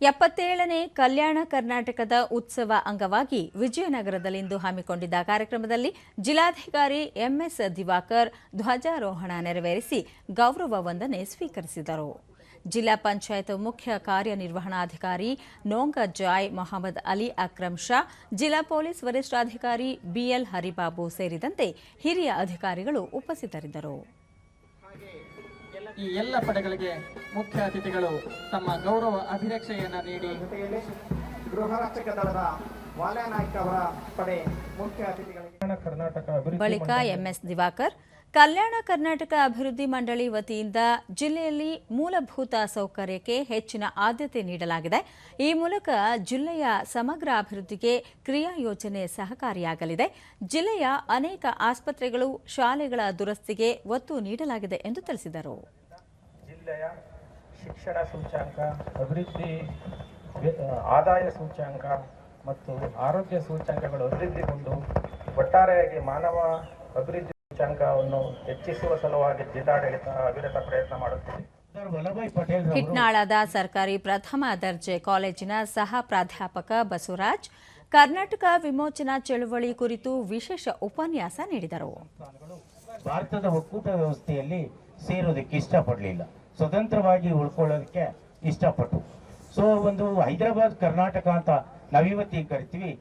ಎಪ್ಪತ್ತೇಳನೇ ಕಲ್ಯಾಣ ಕರ್ನಾಟಕದ ಉತ್ಸವ ಅಂಗವಾಗಿ ವಿಜಯನಗರದಲ್ಲಿಂದು ಹಮ್ಮಿಕೊಂಡಿದ್ದ ಕಾರ್ಯಕ್ರಮದಲ್ಲಿ ಜಿಲ್ಲಾಧಿಕಾರಿ ಎಂಎಸ್ ದಿವಾಕರ್ ಧ್ವಜಾರೋಹಣ ನೆರವೇರಿಸಿ ಗೌರವ ವಂದನೆ ಸ್ವೀಕರಿಸಿದರು. ಜಿಲ್ಲಾ ಪಂಚಾಯತ್ ಮುಖ್ಯ ಕಾರ್ಯನಿರ್ವಹಣಾಧಿಕಾರಿ ನೋಂಗ ಜಾಯ್ ಮೊಹಮ್ಮದ್ ಅಲಿ ಅಕ್ರಮ್ ಶಾ, ಜಿಲ್ಲಾ ಪೊಲೀಸ್ ವರಿಷ್ಠಾಧಿಕಾರಿ ಬಿಎಲ್ ಹರಿಬಾಬು ಸೇರಿದಂತೆ ಹಿರಿಯ ಅಧಿಕಾರಿಗಳು ಉಪಸ್ಥಿತರಿದ್ದರು. ಈ ಎಲ್ಲ ಪಡೆಗಳಿಗೆ ಮುಖ್ಯ ಅತಿಥಿಗಳು ತಮ್ಮ ಗೌರವ ಅಭಿರಕ್ಷೆಯನ್ನ ನೀಡಿ. ಗೃಹ ರಕ್ಷಕ ದಳದ ವಾಲ್ಯಾನಾಯ್ಕ ಅವರ ಪಡೆ ಮುಖ್ಯ ಅತಿಥಿಗಳಿಗೆ. ಕರ್ನಾಟಕ ಅಭಿವೃದ್ಧಿ ಬಳಿಕ ಎಂಎಸ್ ದಿವಾಕರ್ ಕಲ್ಯಾಣ ಕರ್ನಾಟಕ ಅಭಿವೃದ್ಧಿ ಮಂಡಳಿ ವತಿಯಿಂದ ಜಿಲ್ಲೆಯಲ್ಲಿ ಮೂಲಭೂತ ಸೌಕರ್ಯಕ್ಕೆ ಹೆಚ್ಚಿನ ಆದ್ಯತೆ ನೀಡಲಾಗಿದೆ. ಈ ಮೂಲಕ ಜಿಲ್ಲೆಯ ಸಮಗ್ರ ಅಭಿವೃದ್ಧಿಗೆ ಕ್ರಿಯಾ ಯೋಜನೆ ಸಹಕಾರಿಯಾಗಲಿದೆ. ಜಿಲ್ಲೆಯ ಅನೇಕ ಆಸ್ಪತ್ರೆಗಳು ಶಾಲೆಗಳ ದುರಸ್ತಿಗೆ ಒತ್ತು ನೀಡಲಾಗಿದೆ ಎಂದು ತಿಳಿಸಿದರು. ಜಿಲ್ಲೆಯ ಶಿಕ್ಷಣ ಸೂಚ್ಯಾಂಕ, ಅಭಿವೃದ್ಧಿ, ಆದಾಯ ಸೂಚ್ಯಾಂಕ ಮತ್ತು ಆರೋಗ್ಯ ಸೂಚ್ಯಾಂಕಗಳು ಅಭಿವೃದ್ಧಿಗೊಂಡು ಒಟ್ಟಾರೆಯಾಗಿ ಮಾನವ ಅಭಿವೃದ್ಧಿ ಸೂಚ್ಯಾಂಕವನ್ನು ಹೆಚ್ಚಿಸುವ ಸಲುವಾಗಿ ಜಿಲ್ಲಾಡಳಿತ ಅವಿರತ ಪ್ರಯತ್ನ ಮಾಡುತ್ತಿದೆ. ಕಿಟ್ನಾಳದ ಸರ್ಕಾರಿ ಪ್ರಥಮ ದರ್ಜೆ ಕಾಲೇಜಿನ ಸಹ ಪ್ರಾಧ್ಯಾಪಕ ಬಸವರಾಜ್ ಕರ್ನಾಟಕ ವಿಮೋಚನಾ ಚಳುವಳಿ ಕುರಿತು ವಿಶೇಷ ಉಪನ್ಯಾಸ ನೀಡಿದರು. ಭಾರತದ ಒಕ್ಕೂಟ ವ್ಯವಸ್ಥೆಯಲ್ಲಿ ಸೇರೋದಕ್ಕೆ ಇಷ್ಟಪಡಲಿಲ್ಲ. ಸ್ವತಂತ್ರವಾಗಿ ಉಳ್ಕೊಳ್ಳೋದಕ್ಕೆ ಇಷ್ಟಪಟ್ಟು ಸೊ ಒಂದು ಹೈದರಾಬಾದ್ ಕರ್ನಾಟಕ ಅಂತ ನಾವಿವತ್ತಿಗೆ ಕರಿತೀವಿ